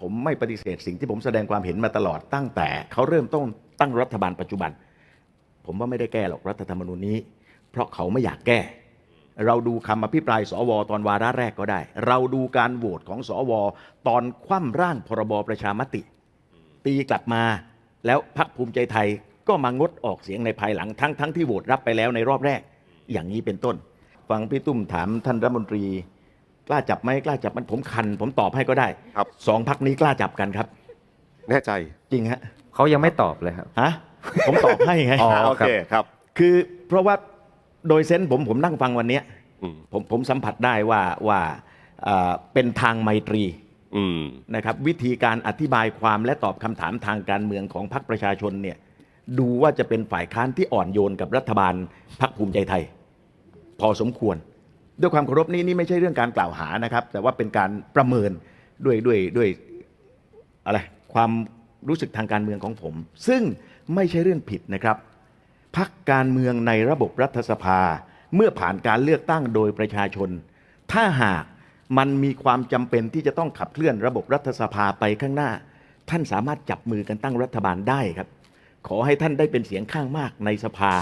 ผมไม่ปฏิเสธสิ่งที่ผมแสดงความเห็นมาตลอดตั้งแต่เขาเริ่มต้นตั้งรัฐบาลปัจจุบัน ผมว่าไม่ได้แก้หรอกรัฐธรรมนูญนี้ เพราะเขาไม่อยากแก้ เราดูคำอภิปรายสวตอนวาระแรกก็ได้ เราดูการโหวตของสวตอนคว่ำร่างพรบประชามติ ตีกลับมาแล้วพักภูมิใจไทยก็มางดออกเสียงในภายหลังทั้งทั้งที่โหวตรับไปแล้วในรอบแรก อย่างนี้เป็นต้น ฟังพี่ตุ้มถามท่านรัฐมนตรี กล้าจับไหมกล้าจับมันผมคัน ผมตอบให้ก็ได้ครับ สองพักนี้กล้าจับกันครับ แน่ใจ จริงฮะเขายังไม่ตอบเลยครับ ฮะผมตอบให้ไง อ๋อ โอเคครับ คือเพราะว่าโดยเซนส์ผมผมนั่งฟังวันเนี้ยอืม ผมผมสัมผัสได้ว่าว่าเอ่อเป็นทางไมตรีอืม นะครับ วิธีการอธิบายความและตอบคำถามทางการเมืองของพรรคประชาชนเนี่ยดูว่าจะเป็นฝ่ายค้านที่อ่อนโยนกับรัฐบาลพรรคภูมิใจไทย พอสมควร ด้วยความเคารพนี่นี่ไม่ใช่เรื่องการกล่าวหานะครับ แต่ว่าเป็นการประเมินด้วยด้วยด้วยอะไรความรู้สึกทางการเมืองของผม ซึ่งไม่ใช่เรื่องผิดนะครับพักการเมืองในระบบรัฐสภา เมื่อผ่านการเลือกตั้งโดยประชาชน ถ้าหากมันมีความจำเป็นที่จะต้องขับเคลื่อนระบบรัฐสภาไปข้างหน้า ท่านสามารถจับมือกันตั้งรัฐบาลได้ครับ ขอให้ท่านได้เป็นเสียงข้างมากในสภา